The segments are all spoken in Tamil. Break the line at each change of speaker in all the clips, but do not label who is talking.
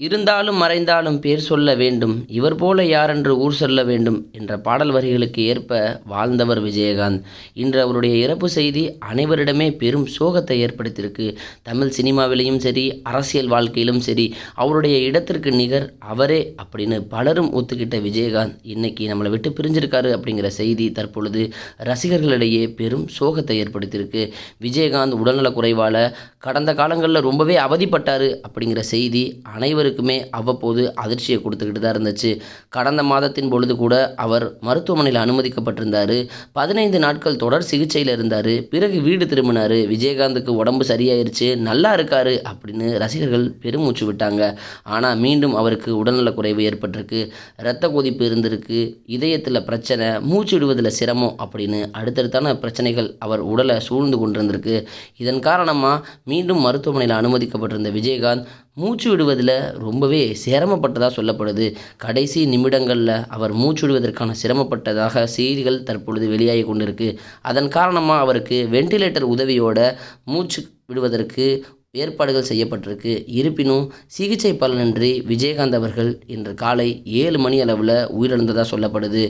இருந்தாலும் மறைந்தாலும் பேர் சொல்ல வேண்டும். இவர் போல யாரென்று ஊர் சொல்ல வேண்டும் என்ற பாடல் வரிகளுக்கு ஏற்ப வாழ்ந்தவர் விஜயகாந்த். இன்று அவருடைய இறப்பு செய்தி அனைவரிடமே பெரும் சோகத்தை ஏற்படுத்தியிருக்கு. தமிழ் சினிமாவிலையும் சரி அரசியல் வாழ்க்கையிலும் சரி அவருடைய இடத்திற்கு நிகர் அவரே அப்படின்னு பலரும் ஒத்துக்கிட்ட விஜயகாந்த் இன்னைக்கு நம்மளை விட்டு பிரிஞ்சிருக்காரு அப்படிங்கிற செய்தி தற்பொழுது ரசிகர்களிடையே பெரும் சோகத்தை ஏற்படுத்தியிருக்கு. விஜயகாந்த் உடல்நலக் குறைவால் கடந்த காலங்களில் ரொம்பவே அவதிப்பட்டார் அப்படிங்கிற செய்தி அனைவருக்குமே அவ்வப்போது அதிர்ச்சியை கொடுத்துக்கிட்டு தான் இருந்துச்சு. கடந்த மாதத்தின் பொழுது கூட அவர் மருத்துவமனையில் அனுமதிக்கப்பட்டிருந்தார். பதினைந்து நாட்கள் தொடர் சிகிச்சையில் இருந்தார். பிறகு வீடு திரும்பினார். விஜயகாந்துக்கு உடம்பு சரியாயிருச்சு. நல்லா இருக்காரு அப்படின்னு ரசிகர்கள் பெருமூச்சு விட்டாங்க. ஆனால் மீண்டும் அவருக்கு உடல்நலக் குறைவு ஏற்பட்டிருக்கு. இரத்த கொதிப்பு இருந்திருக்கு. இதயத்தில் பிரச்சனை மூச்சு விடுவதில் சிரமம் அப்படின்னு அடுத்தடுத்தான பிரச்சனைகள் அவர் உடலை சூழ்ந்து கொண்டிருந்திருக்கு. இதன் காரணமாக மீண்டும் மருத்துவமனையில் அனுமதிக்கப்பட்டிருந்த விஜயகாந்த் மூச்சு விடுவதில் ரொம்பவே சிரமப்பட்டதாக சொல்லப்படுது. கடைசி நிமிடங்களில் அவர் மூச்சு விடுவதற்கான சிரமப்பட்டதாக செய்திகள் தற்பொழுது வெளியாகி கொண்டிருக்கு. அதன் காரணமாக அவருக்கு வெண்டிலேட்டர் உதவியோட மூச்சு விடுவதற்கு ஏற்பாடுகள் செய்யப்பட்டிருக்கு. இருப்பினும் சிகிச்சை பலனின்றி விஜயகாந்த் அவர்கள் இன்று காலை ஏழு மணி அளவில் உயிரிழந்ததாக சொல்லப்படுது.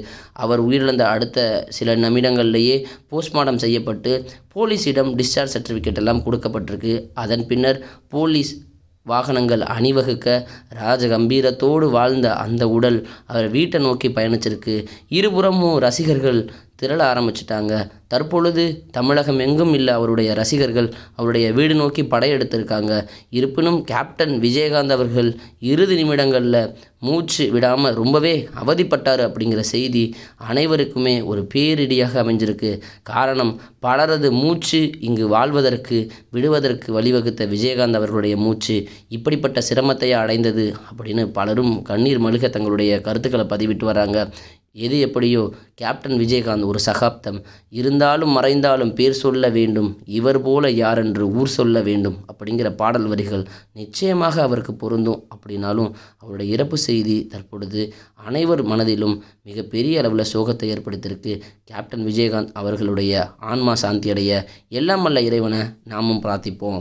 அவர் உயிரிழந்த அடுத்த சில நிமிடங்கள்லேயே போஸ்ட்மார்ட்டம் செய்யப்பட்டு போலீஸிடம் டிஸ்சார்ஜ் சர்டிஃபிகேட் எல்லாம் கொடுக்கப்பட்டிருக்கு. அதன் பின்னர் போலீஸ் வாகனங்கள் அணிவகுக்க ராஜகம்பீரத்தோடு வாழ்ந்த அந்த உடல் அவர் வீட்டை நோக்கி பயணிச்சிருக்கு. இருபுறமும் ரசிகர்கள் திரள ஆரம்பிச்சிட்டாங்க. தற்பொழுது தமிழகம் எங்கும் இல்லை அவருடைய ரசிகர்கள் அவருடைய வீடு நோக்கி படையெடுத்திருக்காங்க. இருப்பினும் கேப்டன் விஜயகாந்த் அவர்கள் இறுதி நிமிடங்களில் மூச்சு விடாமல் ரொம்பவே அவதிப்பட்டார் அப்படிங்கிற செய்தி அனைவருக்குமே ஒரு பேரிடியாக அமைஞ்சிருக்கு. காரணம் பலரது மூச்சு இங்கு வாழ்வதற்கு விடுவதற்கு வழிவகுத்த விஜயகாந்த் அவர்களுடைய மூச்சு இப்படிப்பட்ட சிரமத்தை அடைந்தது அப்படின்னு பலரும் கண்ணீர் மழுக தங்களுடைய கருத்துக்களை பதிவிட்டு வராங்க. எது எப்படியோ கேப்டன் விஜயகாந்த் ஒரு சகாப்தம். இருந்தாலும் மறைந்தாலும் பேர் சொல்ல வேண்டும். இவர் போல யாரென்று ஊர் சொல்ல வேண்டும் அப்படிங்கிற பாடல் வரிகள் நிச்சயமாக அவருக்கு பொருந்தும் அப்படின்னாலும் அவருடைய இறப்பு செய்தி தற்பொழுது அனைவர் மனதிலும் மிகப்பெரிய அளவில் சோகத்தை ஏற்படுத்தியிருக்கு. கேப்டன் விஜயகாந்த் அவர்களுடைய ஆன்மா சாந்தி அடைய எல்லாம் வல்ல இறைவனை நாமும் பிரார்த்திப்போம்.